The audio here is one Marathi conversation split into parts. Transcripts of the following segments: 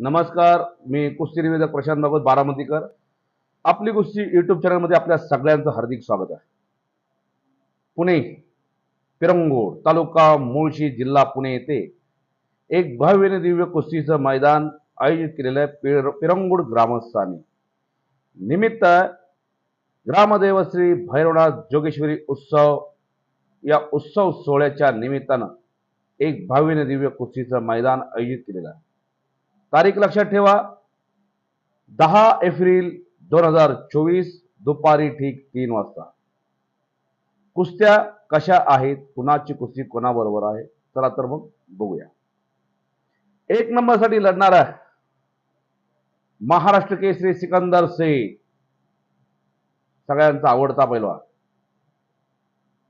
नमस्कार मी कुस्ती निवेदक प्रशांत भागवत बारामतीकर. आपली कुस्ती यूट्यूब चॅनलमध्ये आपल्या सगळ्यांचं हार्दिक स्वागत आहे. पुणे पिरंगोड तालुका मुळशी जिल्हा पुणे येथे एक भव्य दिव्य कुस्तीचं मैदान आयोजित केलेलं आहे पिर पिरंगोड ग्रामस्थानी. निमित्त ग्रामदेव श्री भैरवनाथ जोगेश्वरी उत्सव या उत्सव सोहळ्याच्या निमित्तानं एक भव्य दिव्य कुस्तीचं मैदान आयोजित केलेलं आहे. तारीख लक्षात ठेवा. दहा एप्रिल दोन हजार चोवीस दुपारी ठीक तीन वाजता. कुस्त्या कशा आहेत? कुणाची कुस्ती कोणाबरोबर आहे? चला तर मग बघूया. एक नंबरसाठी लढणारा महाराष्ट्र केसरी सिकंदर सेठ सगळ्यांचा आवडता पैलवान.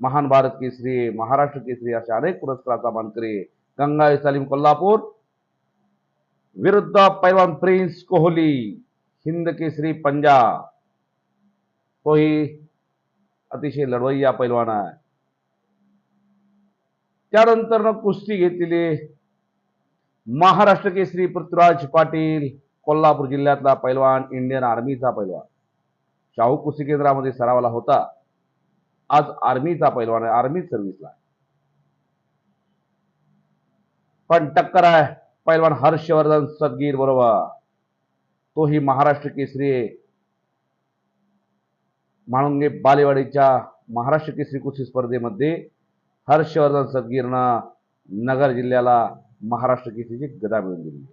महान भारत केसरी महाराष्ट्र केसरी अशा अनेक पुरस्काराचा मानकरी गंगा सलीम कोल्हापूर. विरुद्ध पैलवान प्रिन्स कोहली हिंद केसरी पंजाब तोही अतिशय लढवय्या पैलवान आहे त्यानंतर कुस्ती घेतलेली महाराष्ट्र केसरी पृथ्वीराज पाटील कोल्हापूर जिल्ह्यातला पैलवान इंडियन आर्मीचा पैलवान शाहू कुस्ती केंद्रामध्ये सरावाला होता आज आर्मीचा पैलवान आहे आर्मी सर्व्हिसला आहे. पण टक्कर आहे पैलवान हर्षवर्धन सदगीर बरोबर. तोही महाराष्ट्र केसरी आहे. म्हाळुंगे बालेवाडीच्या महाराष्ट्र केसरी कुस्ती स्पर्धेमध्ये हर्षवर्धन सदगीरनं नगर जिल्ह्याला महाराष्ट्र केसरीची गदा मिळवून दिली.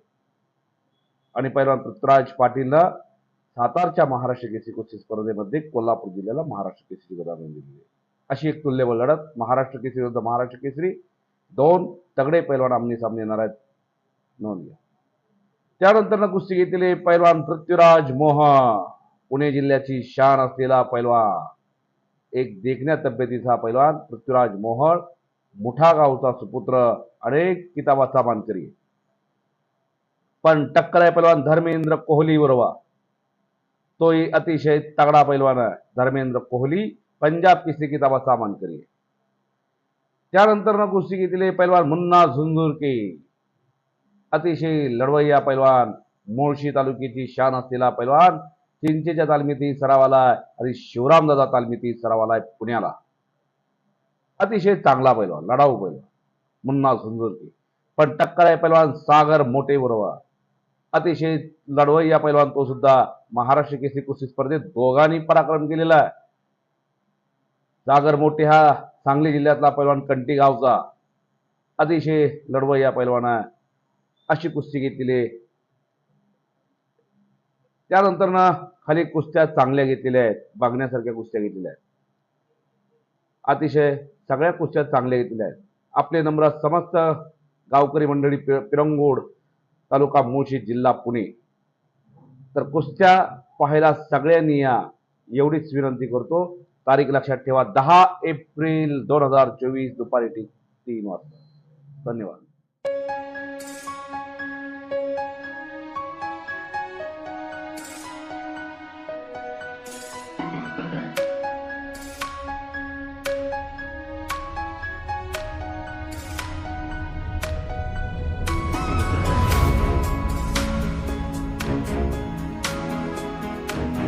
आणि पैलवान पृथ्वीराज पाटीलनं सातारच्या महाराष्ट्र केसरी कुस्ती स्पर्धेमध्ये कोल्हापूर जिल्ह्याला महाराष्ट्र केसरी गदा मिळवून दिली. अशी एक तुल्यबळ लढत महाराष्ट्र केसरी विरुद्ध महाराष्ट्र केसरी दोन तगडे पैलवान आमने सामने येणार आहेत. नोंद घ्या त्यानंतर कुस्ती घेतलेले पैलवान पृथ्वीराज मोहन. पुणे जिल्ह्याची शान असलेला पैलवान. एक देखण्या तब्येतीचा पैलवान पृथ्वीराज मोहळ मुठा गावचा सुपुत्र अनेक किताबाचा मानकरी पण टक्कर आहे पैलवान धर्मेंद्र कोहली बरोबर. तोही अतिशय तगडा पैलवान आहे. धर्मेंद्र कोहली पंजाब केसरी किताबाचा मानकरी त्यानंतर त्यानंतर कुस्ती घेतलेले पैलवान मुन्ना झुंझुरके. अतिशय लढवय्या पैलवान मुळशी तालुक्याची शान असलेला पैलवान चिंचेच्या तालमीतही सरावाला आणि शिवरामदादा तालमीतही सरावाला पुण्याला. अतिशय चांगला पैलवान लढाऊ पैलवान मुन्ना झुंझुरके पण टक्कर आहे पैलवान सागर मोठे बरोबर. अतिशय लढवय्या पैलवान तो सुद्धा महाराष्ट्र केसरी कुस्ती स्पर्धेत दोघांनी पराक्रम केलेला आहे. सागर मोठे हा सांगली जिल्ह्यातला पैलवान कंटी गावचा अतिशय लढवय्या पैलवान आहे. अशी कुस्ती घेतलेली त्यानंतर ना खाली कुस्त्या चांगल्या घेतलेल्या आहेत. बघण्यासारख्या कुस्त्या घेतलेल्या आहेत. अतिशय सगळ्या कुस्त्या चांगल्या घेतलेल्या आहेत. आपले नम्र समस्त गावकरी मंडळी पिरंगोड तालुका मुळशी जिल्हा पुणे. तर कुस्त्या पाहायला सगळ्यांनी या. एवढीच विनंती करतो. तारीख लक्षात ठेवा. दहा एप्रिल दोन हजार चोवीस दुपारी तीन वाजता. धन्यवाद.